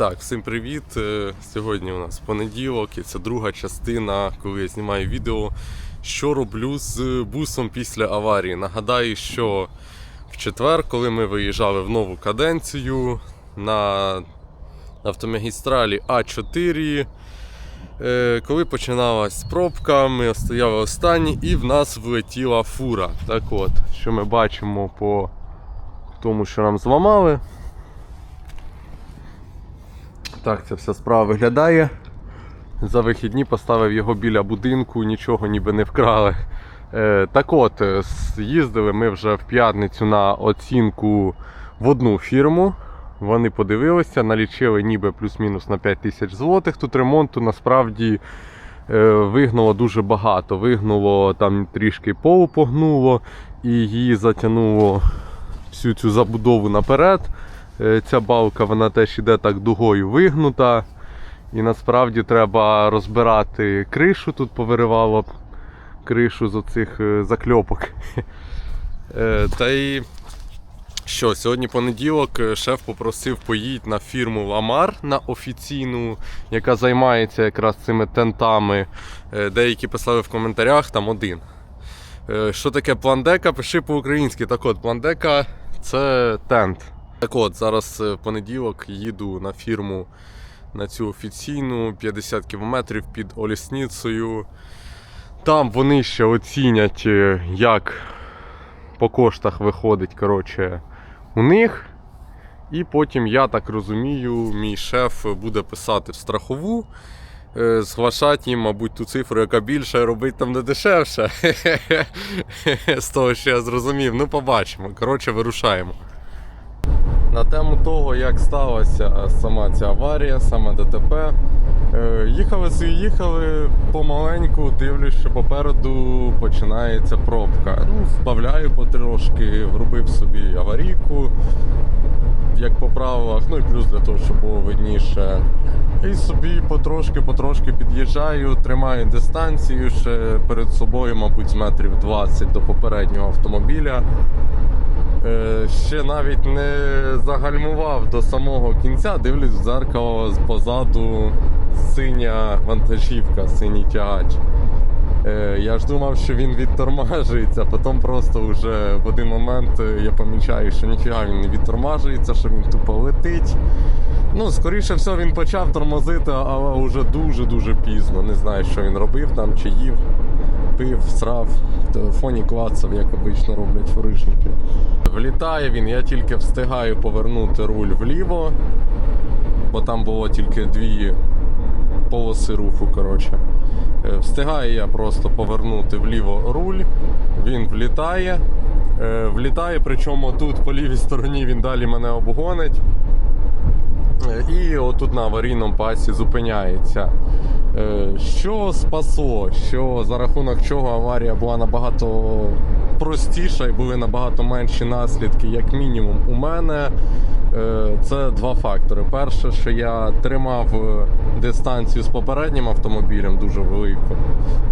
Так, всім привіт. Е, Сьогодні у нас понеділок, і це друга частина, коли я знімаю відео, що роблю з бусом після аварії. Нагадаю, що в четвер, коли ми виїжджали в нову каденцію на автомагістралі А4, е, коли починалась пробка, ми стояли останні і в нас влетіла фура. Так от, що ми бачимо по тому, що нам зламали. Так, ця вся справа виглядає. За вихідні поставив його біля будинку, нічого ніби не вкрали. Е, так от, е, їздили ми вже в п'ятницю на оцінку в одну фірму. Вони подивилися, налічили ніби плюс-мінус на 5 тисяч злотих. Тут ремонту насправді е, вигнуло дуже багато. Вигнуло там трішки полу погнуло і її затягнуло всю цю забудову наперед. Е, Ця балка вона теж іде так дугою вигнута. І насправді треба розбирати кришу. Тут повиривало кришу з оцих е, закльопок. Е, Та й що, сьогодні понеділок шеф попросив поїдь на фірму Ламар на офіційну, яка займається якраз цими тентами. Деякі писали в коментарях, там один. Що таке пландека? Пиши по-українськи. Так от, пландека це тент. Так от, зараз е, понеділок їду на фірму на цю офіційну 50 кілометрів під Олісницею. Там вони ще оцінять, е, як по коштах виходить коротше, у них. І потім, я так розумію, мій шеф буде писати в страхову, е, зглашати їм, мабуть, ту цифру, яка більша, і робити там не дешевше. З того, що я зрозумів. Ну, побачимо. Коротше, вирушаємо. На тему того, як сталася сама ця аварія, саме ДТП. Е, Їхали собі, їхали помаленьку, дивлюсь, що попереду починається пробка. Ну, збавляю потрошки, вробив собі аварійку, як по правилах, ну і плюс для того, щоб було видніше. І собі потрошки-потрошки під'їжджаю, тримаю дистанцію ще перед собою, мабуть, з метрів 20 до попереднього автомобіля. Е, ще навіть не загальмував до самого кінця, дивлюсь в дзеркало позаду синя вантажівка, синій тягач. Е, Я ж думав, що він відтормажується, потім просто вже в один момент е, я помічаю, що ніфіга він не відтормажується, що він тупо летить. Ну, скоріше все, він почав тормозити, але вже дуже-дуже пізно. Не знаю, що він робив там, чи їв, пив, срав, в телефоні клацав, як обично роблять фуришники. Влітає він, я тільки встигаю повернути руль вліво, бо там було тільки дві полоси руху. коротше. Е, Встигаю я просто повернути вліво руль, він влітає. Е, Влітає, причому тут по лівій стороні він далі мене обгонить. Е, І отут на аварійному пасі зупиняється. Е, Що спасло? Що за рахунок чого аварія була набагато простіша і були набагато менші наслідки, як мінімум, у мене. Е, Це два фактори. Перше, що я тримав е, дистанцію з попереднім автомобілем дуже велику,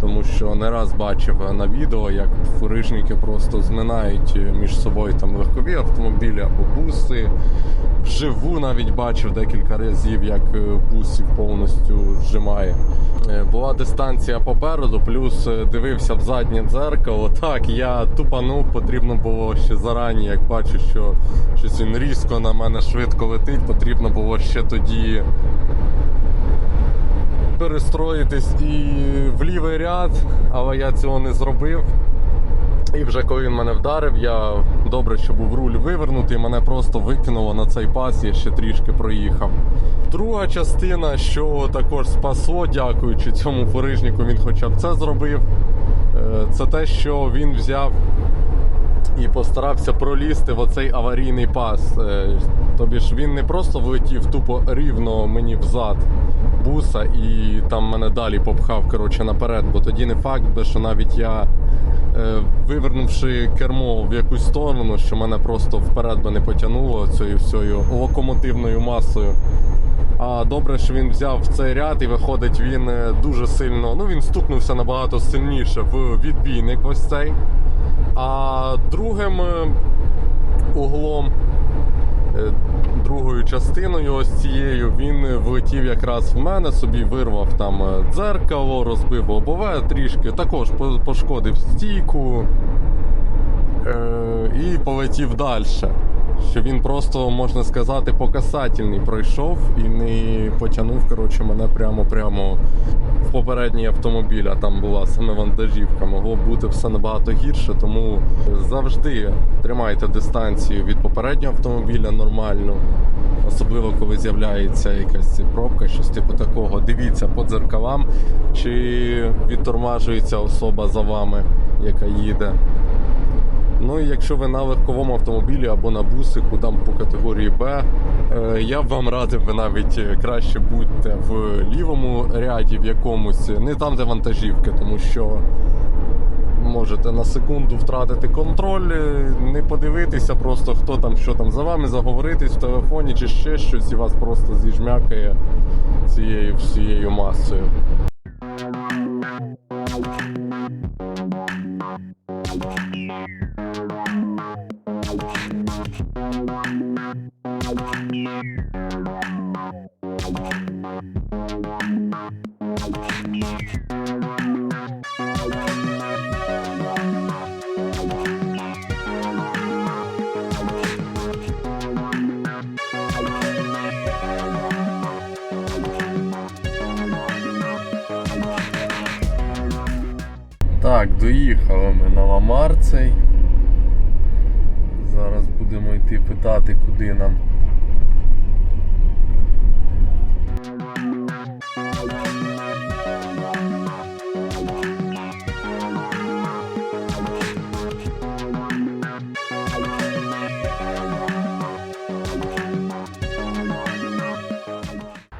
тому що не раз бачив на відео, як фурижники просто зминають між собою там легкові автомобілі або буси. Вживу навіть бачив декілька разів, як е, бусів повністю зжимає. Е, Була дистанція попереду, плюс е, дивився в заднє дзеркало. Так, я тупанув, потрібно було ще зарані, як бачу, що щось він різко на мене швидко летить, потрібно було ще тоді перестроїтись і в лівий ряд, але я цього не зробив. І вже коли він мене вдарив, я добре, що був руль вивернутий, мене просто викинуло на цей пас, я ще трішки проїхав. Друга частина, що також спасло, дякуючи цьому фурижнику, він хоча б це зробив. е, Це те, що він взяв і постарався пролізти в оцей аварійний пас. Е, Тобі ж він не просто влетів тупо рівно мені взад буса і там мене далі попхав коротше, наперед, бо тоді не факт, що навіть я, вивернувши кермо в якусь сторону, що мене просто вперед би не потягнуло цією всією локомотивною масою. А добре, що він взяв цей ряд і виходить, він е, дуже сильно. Ну він стукнувся набагато сильніше в відбійник ось цей. А другим е, углом, е, другою частиною, ось цією, він влетів якраз в мене, собі вирвав там е, дзеркало, розбив лобове трішки, також пошкодив стійку е- і полетів далі. Що він просто, можна сказати, по касательній пройшов і не потягнув коротше, мене прямо-прямо в попередній автомобіль, а там була саме вантажівка. Могло бути все набагато гірше, тому завжди тримайте дистанцію від попереднього автомобіля нормально. Особливо коли з'являється якась пробка, щось типу такого. Дивіться по дзеркалам, чи відтормажується особа за вами, яка їде. Ну і якщо ви на легковому автомобілі або на бусику, там по категорії Б, е, я б вам радив, ви навіть е, краще будьте в лівому ряді в якомусь, не там, де вантажівки, тому що можете на секунду втратити контроль, е, не подивитися просто хто там, що там за вами, заговоритись в телефоні чи ще щось, і вас просто зіжмякає цією всією масою. Так, ми на Ламар цей. Зараз будемо йти питати, куди нам.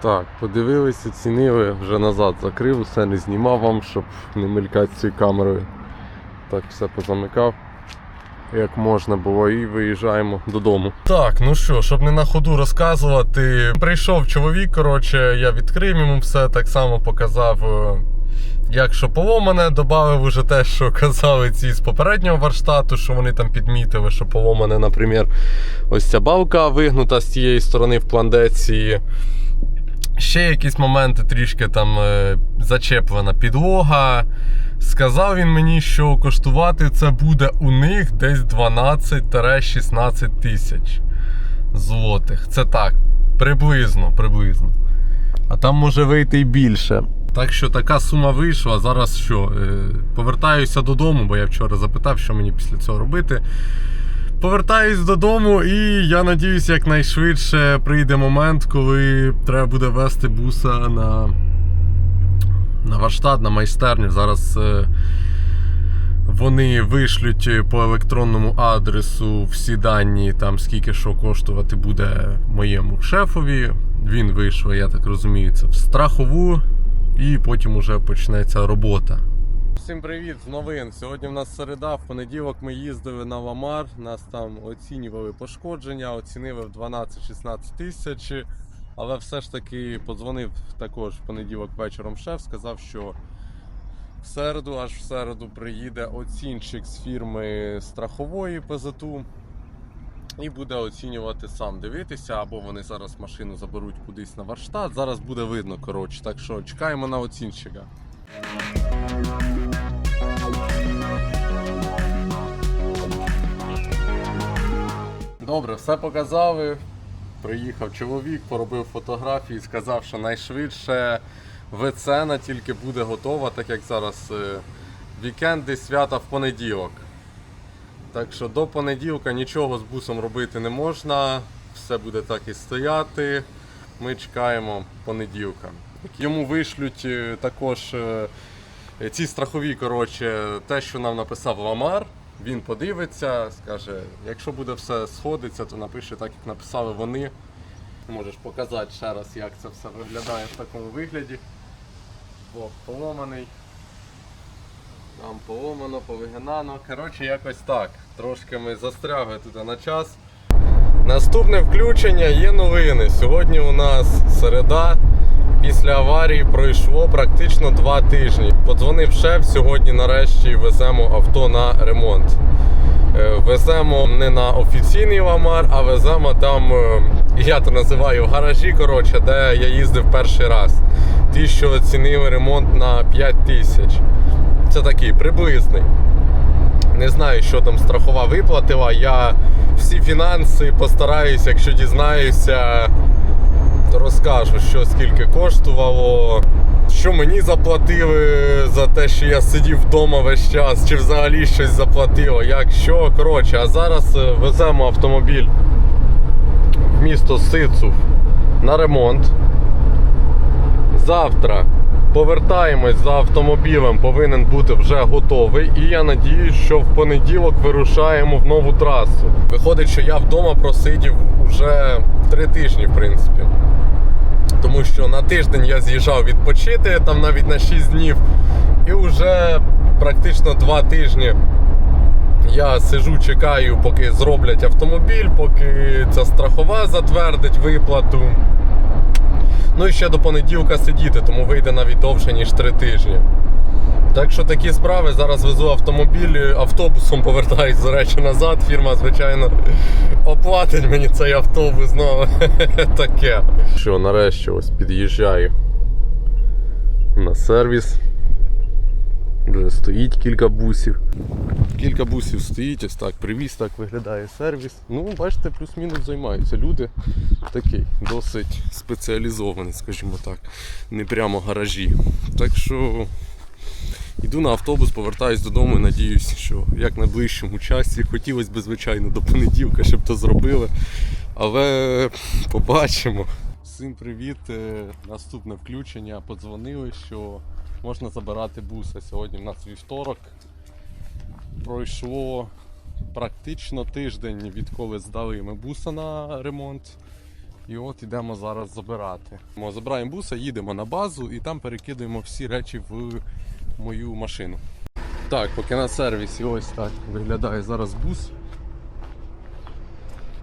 Так, подивились, оцінили, вже назад закрив, усе не знімав вам, щоб не мелькати цією камерою. Так, все позамикав. Як можна було, і виїжджаємо додому. Так, ну що, щоб не на ходу розказувати, прийшов чоловік, коротше, я відкрив йому все, так само показав, е, як що поломане, додав уже те, що казали ці з попереднього варштату, що вони там підмітили, що поломане, наприклад, ось ця балка вигнута з цієї сторони в пландеції. Ще якісь моменти трішки там е, зачеплена підлога. Сказав він мені, що коштувати це буде у них десь 12-16 тисяч злотих. Це так, приблизно, приблизно. А там може вийти і більше. Так що така сума вийшла. Зараз що? е, Повертаюся додому, бо я вчора запитав, що мені після цього робити. Повертаюсь додому, і я надіюсь, якнайшвидше прийде момент, коли треба буде вести буса на, на Варштат, на майстерню. Зараз е, вони вишлють по електронному адресу всі дані, там скільки що коштувати буде моєму шефові. Він вийшов, я так розумію, це в страхову, і потім уже почнеться робота. Всім привіт з новин. Сьогодні в нас середа, в понеділок ми їздили на Ламар, нас там оцінювали пошкодження, оцінили в 12-16 тисяч. Але все ж таки подзвонив також в понеділок вечором шеф, сказав, що в середу, аж в середу приїде оцінщик з фірми страхової ПЗТУ і буде оцінювати сам дивитися, або вони зараз машину заберуть кудись на Варштат. Зараз буде видно, коротше. Так що чекаємо на оцінщика. Добре, все показали. Приїхав чоловік, поробив фотографії, сказав, що найшвидше вецена тільки буде готова, так як зараз е, вікенди свята в понеділок. Так що до понеділка нічого з бусом робити не можна, все буде так і стояти. Ми чекаємо понеділка. Йому вишлють е, також е, ці страхові, коротше, те, що нам написав Ламар. Він подивиться, скаже, якщо буде все сходиться, то напише так, як написали вони. Можеш показати ще раз, як це все виглядає в такому вигляді. Бок поломаний. Там поломано, повигинано. Коротше, якось так. Трошки ми застрягли тут на час. Наступне включення є новини. Сьогодні у нас середа. Після аварії пройшло практично два тижні. Подзвонив шеф, сьогодні нарешті веземо авто на ремонт. Е, Веземо не на офіційний ламар, а веземо там, е, я то називаю гаражі, коротше, де я їздив перший раз. Ті, що оцінили ремонт на 5 тисяч. Це такий приблизний. Не знаю, що там страхова виплатила. Я всі фінанси постараюся, якщо дізнаюся, розкажу, що скільки коштувало, що мені заплатили за те, що я сидів вдома весь час, чи взагалі щось заплатило, як що. Коротше, а зараз е, веземо автомобіль в місто Сицув на ремонт. Завтра повертаємось за автомобілем, повинен бути вже готовий. І я надіюсь, що в понеділок вирушаємо в нову трасу. Виходить, що я вдома просидів уже три тижні, в принципі. Тому що на тиждень я з'їжджав відпочити, там навіть на 6 днів. І вже практично 2 тижні я сижу, чекаю, поки зроблять автомобіль, поки ця страхова затвердить виплату. Ну і ще до понеділка сидіти, тому вийде навіть довше, ніж 3 тижні. Так що такі справи. Зараз везу автомобіль, автобусом повертаюсь, до речі, назад. Фірма, звичайно, оплатить мені цей автобус знову. Таке. Що, нарешті ось під'їжджаю на сервіс. Вже стоїть кілька бусів. Кілька бусів стоїть, ось так, привіз, так виглядає сервіс. Ну, бачите, плюс-мінус займаються люди. Такий досить спеціалізований, скажімо так. Не прямо гаражі. Так що йду на автобус, повертаюсь додому і надіюсь, що як на ближчому часі. Хотілося б, звичайно, до понеділка, щоб то зробили. Але побачимо. Всім привіт. Е, Наступне включення. Подзвонили, що можна забирати буса. Сьогодні в нас вівторок. Пройшло практично тиждень, відколи здали ми буса на ремонт. І от йдемо зараз забирати. Ми Забираємо буса, їдемо на базу і там перекидаємо всі речі в мою машину. Так, поки на сервісі ось так виглядає зараз бус.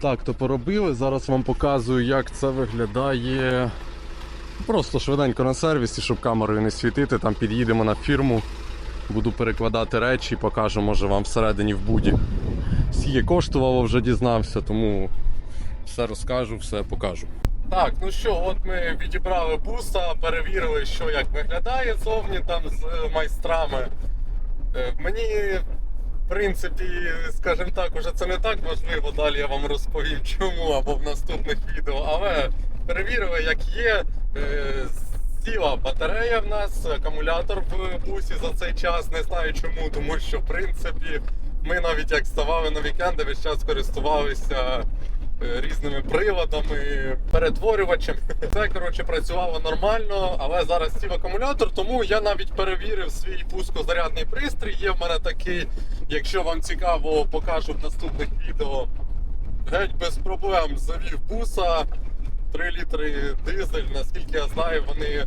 Так, то поробили. Зараз вам показую, як це виглядає. Просто швиденько на сервісі, щоб камерою не світити. Там під'їдемо на фірму, буду перекладати речі, покажу, може вам всередині в буді. Скільки коштувало, вже дізнався, тому все розкажу, все покажу. Так, ну що, от ми відібрали буса, перевірили, що як виглядає зовні там з майстрами. Е, Мені, в принципі, скажімо так, уже це не так важливо. Далі я вам розповім чому або в наступних відео. Але перевірили, як є. Е, Сіла батарея в нас, акумулятор в бусі за цей час. Не знаю чому, тому що в принципі ми навіть як ставали на вікенди, весь час користувалися різними приладами, перетворювачем. Це коротше працювало нормально, але зараз сів акумулятор, тому я навіть перевірив свій пускозарядний пристрій. Є в мене такий, якщо вам цікаво, покажу в наступних відео. Геть без проблем завів буса. 3 літри дизель, наскільки я знаю, вони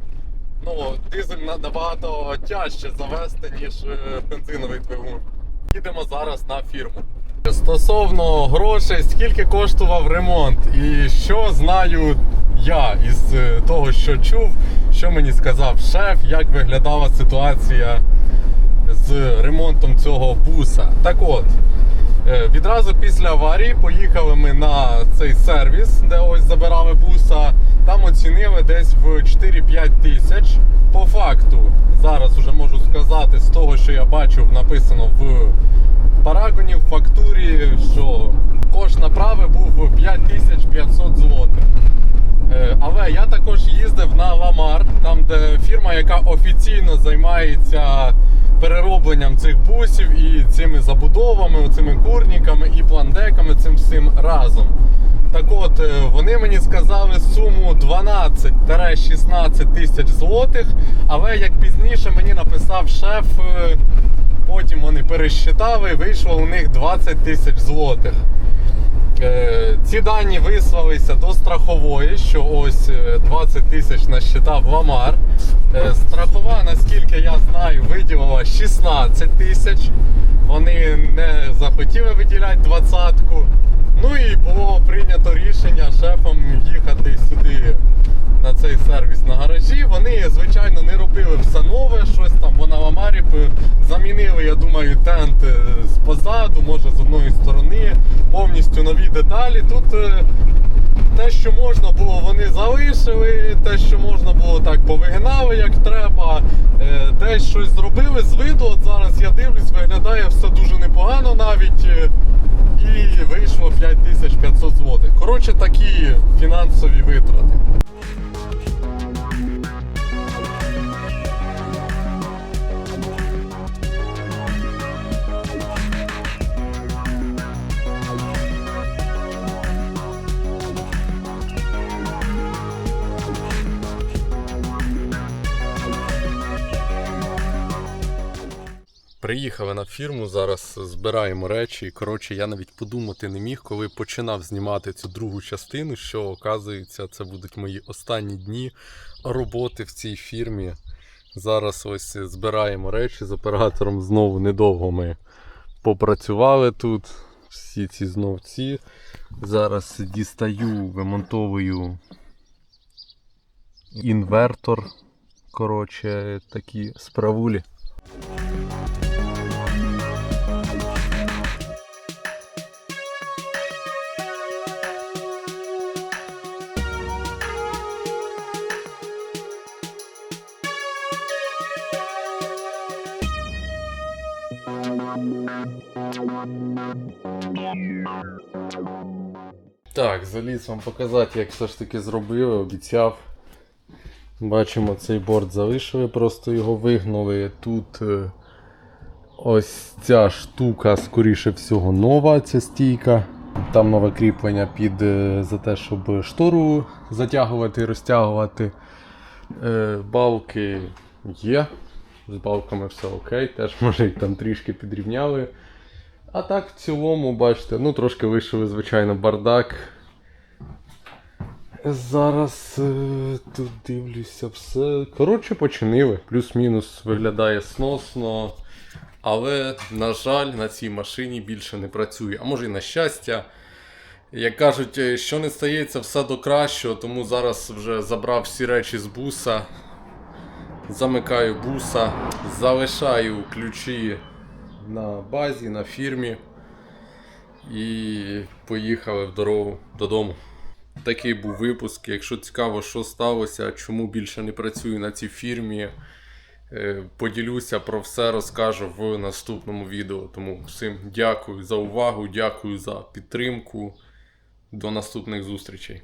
ну, дизель набагато тяжче завести, ніж е, бензиновий двигун. Їдемо зараз на фірму. Стосовно грошей, скільки коштував ремонт, і що знаю я із е, того, що чув, що мені сказав шеф, як виглядала ситуація з ремонтом цього буса. Так от, Відразу після аварії поїхали ми на цей сервіс, де ось забирали буса. Там оцінили десь в 4-5 тисяч. По факту, зараз вже можу сказати, з того, що я бачив, написано в парагоні, в фактурі, що кошт направи був 5500 злотих. Е, Але я також їздив на Ламар, там де фірма, яка офіційно займається переробленням цих бусів і цими забудовами, цими курниками і пландеками, цим всім разом. Так от, е, вони мені сказали суму 12-16 тисяч злотих, але як пізніше мені написав шеф, е, потім вони пересчитали, вийшло у них 20 тисяч злотих. Е, Ці дані вислалися до страхової, що ось е, 20 тисяч насчитав Ламар. Е, Страхова, наскільки я знаю, виділила 16 тисяч. Вони не захотіли виділяти двадцятку. Ну і було прийнято рішення шефом їхати сюди на цей сервіс на гаражі. Вони, звичайно, не робили все нове, щось там, бо на Ламарі замінили, я думаю, тент е, з позаду, може з одної сторони, повністю нові деталі. Тут е, те, що можна було, вони залишили, те, що можна було, так повигинали як треба, е, десь щось зробили з виду. От зараз я дивлюсь, виглядає все дуже непогано навіть. е, І вийшло 5500 злотих. Коротше, такі фінансові витрати. Приїхали на фірму, зараз збираємо речі. Коротше, я навіть подумати не міг, коли починав знімати цю другу частину, що оказується, це будуть мої останні дні роботи в цій фірмі. Зараз ось збираємо речі з оператором. Знову недовго ми попрацювали тут. Всі ці знов ці. Зараз дістаю, вимонтовую інвертор. Коротше, такі справулі. Так, заліз вам показати, як все ж таки зробили, обіцяв. Бачимо, цей борт залишили, просто його вигнули. Тут е, ось ця штука, скоріше всього, нова ця стійка. Там нове кріплення під е, за те, щоб штору затягувати і розтягувати. Е, Балки є. З балками все окей, теж може їх там трішки підрівняли. А так, в цілому, бачите, ну трошки вийшов, звичайно, бардак. Зараз е, тут дивлюся все. Коротше, починили. Плюс-мінус виглядає сносно. Але, на жаль, на цій машині більше не працює. А може і на щастя. Як кажуть, е, що не стається все до кращого, тому зараз вже забрав всі речі з буса. Замикаю буса, залишаю ключі на базі, на фірмі. І поїхали в дорогу додому. Такий був випуск. Якщо цікаво, що сталося, чому більше не працюю на цій фірмі, е, поділюся про все, розкажу в наступному відео. Тому всім дякую за увагу, дякую за підтримку. До наступних зустрічей.